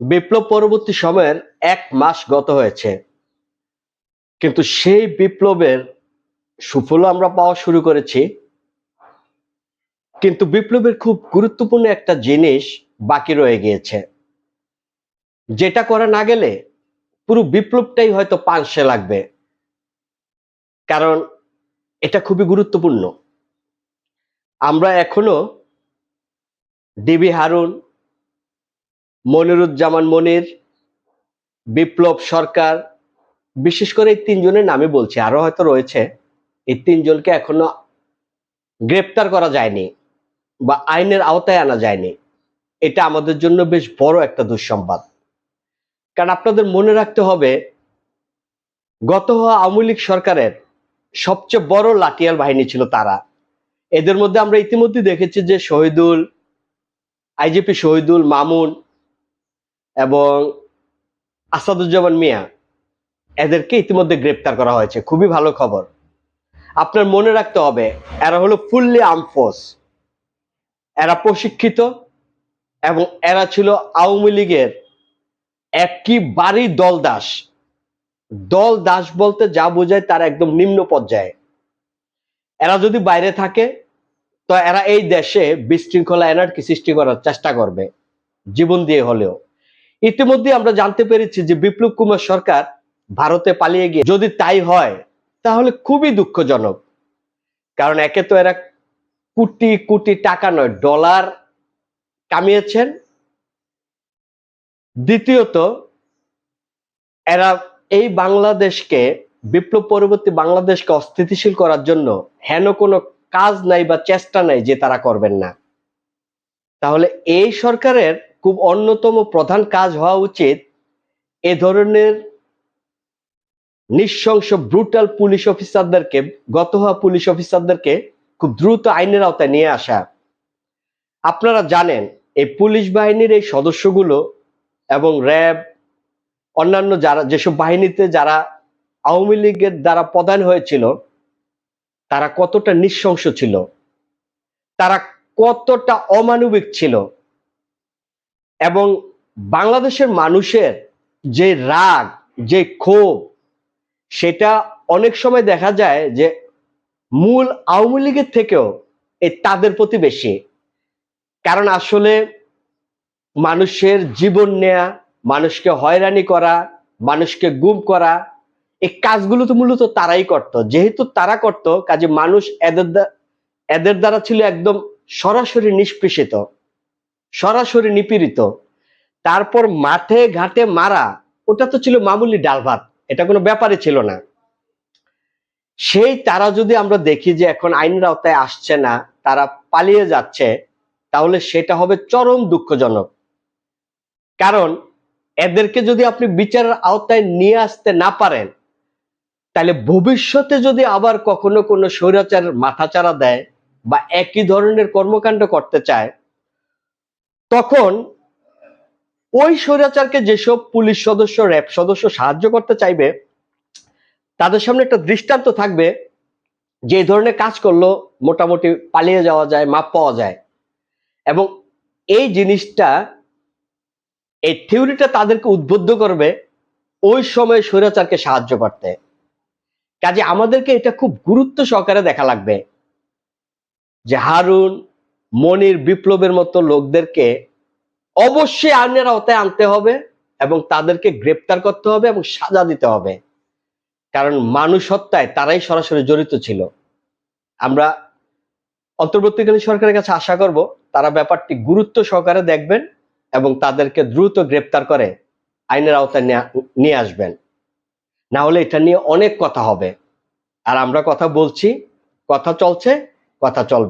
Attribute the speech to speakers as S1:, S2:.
S1: বিপ্লব পরবর্তী সময়ের এক মাস গত হয়েছে। কিন্তু সেই বিপ্লবের সুফল আমরা পাওয়া শুরু করেছি। কিন্তু বিপ্লবের খুব গুরুত্বপূর্ণ একটা জিনিস বাকি রয়ে গিয়েছে। যেটা করা না গেলে পুরো বিপ্লবটাই হয়তো পাঁচশে লাগবে। কারণ এটা খুবই গুরুত্বপূর্ণ। আমরা এখনও ডিবি হারুন মনিরুজ্জামান মনির, বিপ্লব সরকার, বিশেষ করে এই তিনজনের নামে বলছি, আরও হয়তো রয়েছে। এই তিনজনকে এখনও গ্রেপ্তার করা যায়নি বা আইনের আওতায় আনা যায়নি। এটা আমাদের জন্য বেশ বড় একটা দুঃসংবাদ। কারণ আপনাদের মনে রাখতে হবে, গত হওয়া আওয়ামী লীগ সরকারের সবচেয়ে বড় লাঠিয়াল বাহিনী ছিল তারা। এদের মধ্যে আমরা ইতিমধ্যে দেখেছি যে শহীদুল, আইজিপি শহীদুল মামুন এবং আসাদুজ্জামান মিয়া, এদেরকে ইতিমধ্যে গ্রেপ্তার করা হয়েছে। খুবই ভালো খবর। আপনার মনে রাখতে হবে, এরা হলো ফুললি আমফোর্স এরা প্রশিক্ষিত এবং এরা ছিল আওয়ামী লীগের একেবারেই দল দাস দল দাস বলতে যা বোঝায় তার একদম নিম্ন পর্যায়ে। এরা যদি বাইরে থাকে, তো এরা এই দেশে বিশৃঙ্খলা, এনার্কি সৃষ্টি করার চেষ্টা করবে, জীবন দিয়ে হলেও। ইতিমধ্যে আমরা জানতে পেরেছি যে বিপ্লব কুমার সরকার ভারতে পালিয়ে গিয়ে যদি তাই হয়, তাহলে খুবই দুঃখজনক। কারণ একে তো এরা কোটি কোটি টাকা নয়, ডলার কামিয়েছেন। দ্বিতীয়ত, এরা এই বাংলাদেশকে, বিপ্লব পরবর্তী বাংলাদেশকে অস্থিতিশীল করার জন্য হেন কোনো কাজ নাই বা চেষ্টা নাই যে তারা করবেন না। তাহলে এই সরকারের খুব অন্যতম প্রধান কাজ হওয়া উচিত এ ধরনের নিঃশংস ব্রুটাল পুলিশ অফিসারদেরকে গত হওয়া পুলিশ অফিসারদেরকে খুব দ্রুত আইনের আওতায় নিয়ে আসা। আপনারা জানেন, এই পুলিশ বাহিনীর এই সদস্যগুলো এবং র্যাব, অন্যান্য যারা, যেসব বাহিনীতে যারা আওয়ামী লীগের দ্বারা প্রধান হয়েছিল, তারা কতটা নিঃশংস ছিল, তারা কতটা অমানবিক ছিল এবং বাংলাদেশের মানুষের যে রাগ, যে ক্ষোভ, সেটা অনেক সময় দেখা যায় যে মূল আওয়ামী লীগের থেকেও এই তাদের প্রতি বেশি। কারণ আসলে মানুষের জীবন নেয়া, মানুষকে হয়রানি করা, মানুষকে গুম করা এই কাজগুলো তো মূলত তারাই করত। যেহেতু তারা করত, কাজে মানুষ এদের এদের দ্বারা ছিল একদম সরাসরি নিষ্পৃষিত। সরাসরি নিপীড়িত। তারপর মাঠে ঘাটে মারা, ওটা তো ছিল মামুলি ডাল ভাত, এটা কোনো ব্যাপারই ছিল না। সেই তারা যদি আমরা দেখি যে এখন আইনের আওতায় আসছে না, তারা পালিয়ে যাচ্ছে, তাহলে সেটা হবে চরম দুঃখজনক। কারণ এদেরকে যদি আপনি বিচারের আওতায় নিয়ে আসতে না পারেন, তাহলে ভবিষ্যতে যদি আবার কখনো কোনো স্বৈরাচার মাথাচাড়া দেয় বা একই ধরনের কর্মকাণ্ড করতে চায় তখন ওই স্বৈরাচারকে যেসব পুলিশ সদস্য, র্যাব সদস্য সাহায্য করতে চাইবে, তাদের সামনে একটা দৃষ্টান্ত থাকবে যে ধরনের কাজ করল মোটামুটি পালিয়ে যাওয়া যায়, মাপ পাওয়া যায়। এবং এই জিনিসটা, এই থিওরিটা তাদেরকে উদ্বুদ্ধ করবে ওই সময় স্বৈরাচারকে সাহায্য করতে। কাজে আমাদেরকে এটা খুব গুরুত্ব সহকারে দেখা লাগবে যে হারুন মনির বিপ্লবের মতো লোকদেরকে অবশ্যই আইনের আওতায় আনতে হবে এবং তাদেরকে গ্রেপ্তার করতে হবে এবং সাজা দিতে হবে। কারণ মানুষ হত্যায় তারাই সরাসরি জড়িত ছিল। আমরা অন্তর্বর্তীকালীন সরকারের কাছে আশা করব তারা ব্যাপারটি গুরুত্ব সহকারে দেখবেন এবং তাদেরকে দ্রুত গ্রেপ্তার করে আইনের আওতায় নিয়ে আসবেন। না হলে এটা নিয়ে অনেক কথা হবে। আর আমরা কথা বলছি, কথা চলছে, কথা চলবে।